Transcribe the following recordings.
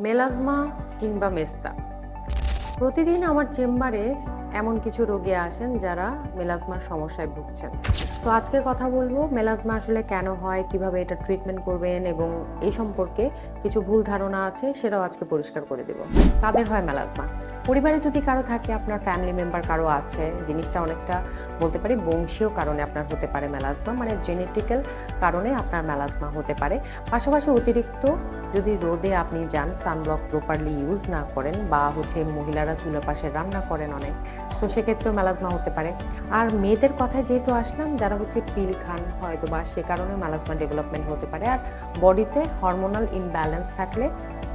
Melasma কিংবা মেস্তা। প্রতিদিন আমার চেম্বারে এমন কিছু রোগী আসেন যারা মেলাজমার সমস্যায় ভুগছেন। তো আজকে কথা বলব, মেলাজমা আসলে কেন হয়, কীভাবে এটা ট্রিটমেন্ট করবেন এবং এই সম্পর্কে কিছু ভুল ধারণা আছে, সেটাও আজকে পরিষ্কার করে দেব। তাদের হয় মেলাজমা। পরিবারে যদি কারও থাকে, আপনার ফ্যামিলি মেম্বার কারও আছে, জিনিসটা অনেকটা বলতে পারি বংশীয় কারণে আপনার হতে পারে মেলাজমা মানে জেনেটিক্যাল কারণে আপনার মেলাজমা হতে পারে। পাশাপাশি অতিরিক্ত যদি রোদে আপনি যান সানব্লক প্রপারলি ইউজ না করেন বা হচ্ছে মহিলারা চুলের পাশে রান্না করেন অনেক, তো সেক্ষেত্রেও মেলাজমা হতে পারে। আর মেয়েদের কথায় যেহেতু আসলাম, যারা হচ্ছে পিল খান হয়তো বা সে কারণে মেলাজমা ডেভেলপমেন্ট হতে পারে। আর বডিতে হরমোনাল ইমব্যালেন্স থাকলে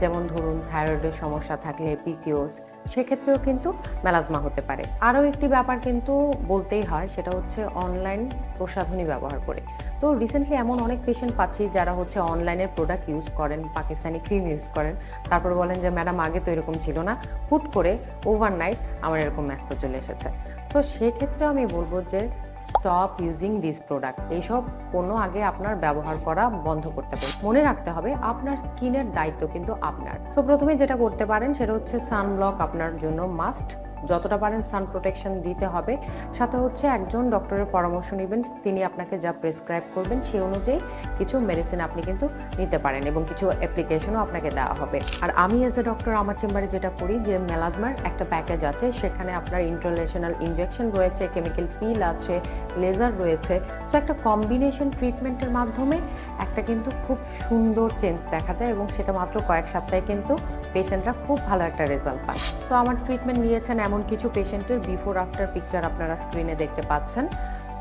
যেমন ধরুন থাইরয়েডের সমস্যা থাকলে পিসিওস সেক্ষেত্রেও কিন্তু মেলাজমা হতে পারে। আরও একটি ব্যাপার কিন্তু বলতেই হয়, সেটা হচ্ছে অনলাইন প্রসাধনী ব্যবহার করে। তো রিসেন্টলি এমন অনেক পেশেন্ট পাচ্ছি যারা হচ্ছে অনলাইনের প্রোডাক্ট ইউজ করেন, পাকিস্তানি ক্রিম ইউজ করেন। তারপর বলেন যে, ম্যাডাম, আগে তো এরকম ছিল না। হুট করে ওভারনাইট আমার এরকম মেসেজ চলে এসেছে। তো সেক্ষেত্রে আমি বলব যে স্টপ ইউজিং দিস প্রোডাক্ট এইসব কোনো আগে আপনার ব্যবহার করা বন্ধ করতে হবে। মনে রাখতে হবে, আপনার স্কিনের দায়িত্ব কিন্তু আপনার। তো প্রথমে যেটা করতে পারেন, সেটা হচ্ছে সানব্লক আপনার জন্য মাস্ট যতটা পারেন সান প্রোটেকশন দিতে হবে। সাথে হচ্ছে একজন ডক্টরের পরামর্শ নেবেন, তিনি আপনাকে যা প্রেসক্রাইব করবেন সেই অনুযায়ী কিছু মেডিসিন আপনি কিন্তু নিতে পারেন এবং কিছু অ্যাপ্লিকেশনও আপনাকে দেওয়া হবে। আর আমি এজ এ ডক্টর আমার চেম্বারে যেটা করি যে মেলাজমার একটা প্যাকেজ আছে, সেখানে আপনার ইন্টারন্যাশনাল ইনজেকশন রয়েছে কেমিক্যাল পিল আছে লেজার রয়েছে। সো একটা কম্বিনেশন ট্রিটমেন্টের মাধ্যমে একটা কিন্তু খুব সুন্দর চেঞ্জ দেখা যায় এবং সেটা মাত্র কয়েক সপ্তাহে কিন্তু পেশেন্টরা খুব ভালো একটা রেজাল্ট পায়। তো আমার ট্রিটমেন্ট নিয়েছেন এমন কিছু পেশেন্টের বিফোর আফটার পিকচার আপনারা স্ক্রিনে দেখতে পাচ্ছেন।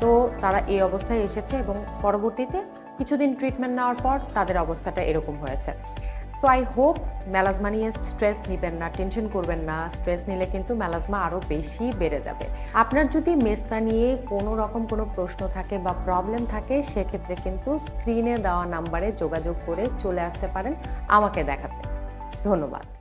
তো তারা এই অবস্থায় এসেছে এবং পরবর্তীতে কিছুদিন ট্রিটমেন্ট নেওয়ার পর তাদের অবস্থাটা এরকম হয়েছে। সো আই হোপ মেলাজমা নিয়ে স্ট্রেস নেবেন না টেনশন করবেন না স্ট্রেস নিলে কিন্তু ম্যালাজমা আরও বেশি বেড়ে যাবে। আপনার যদি মেস্তা নিয়ে কোনো রকম কোনো প্রশ্ন থাকে বা প্রবলেম থাকে, সেক্ষেত্রে কিন্তু স্ক্রিনে দেওয়া নাম্বারে যোগাযোগ করে চলে আসতে পারেন, আমাকে দেখাতে। ধন্যবাদ।